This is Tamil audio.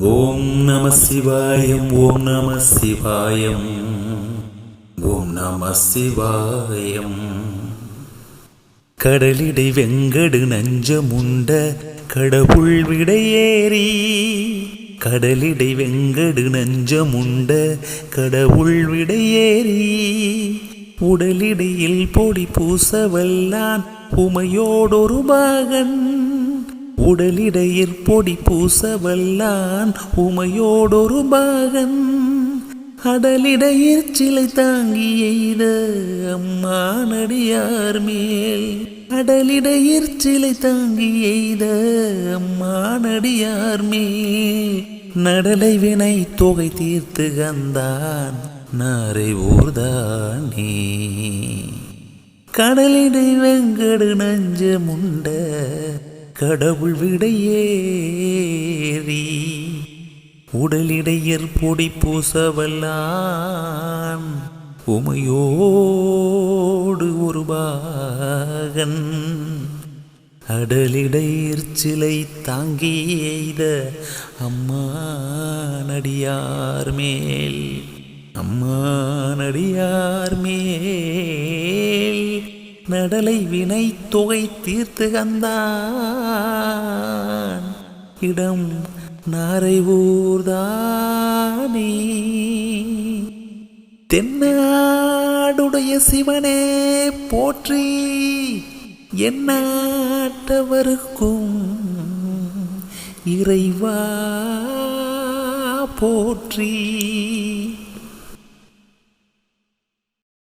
ஓம் நம சிவாயம் ஓம் நம சிவாயம் ஓம் நம சிவாயம். கடலிடை வெங்கடு நஞ்சமுண்ட கடவுள் விடையேறி கடலிடை வெங்கடு நஞ்சமுண்ட கடவுள் விடையேறி உடலிடையில் பொடி பூசவல்லான் உமையோடொரு பாகன் உடலிடையிற் பொடி பூசவல்லான் உமையோடொரு பாகன். அடலிடையிற் சிலை தாங்கி எய்த அம்மானடியார் மேல். அடலிடையிற் சிலை தாங்கி எய்த அம்மானடியார் மேல். நடலை வினை தொகை தீர்த்து கந்தான் நாரை ஊர்தானே கடலிடை வெங்கடு நஞ்சமுண்ட கடவுள் விடையேறி உடலிடையர் பொடி பூசவல்லான் உமையோடு ஒரு பாகன். அடலிடையர் சிலை தாங்கி எய்த அம்மா நடியார் மேல் அம்மா நடியார் மேல் நடலை வினை தொகை தீர்த்து கந்தான் இடம் நாரைவூர்தானே. தென்னாடுடைய சிவனே போற்றி என்னாட்டவருக்கும் இறைவா போற்றி.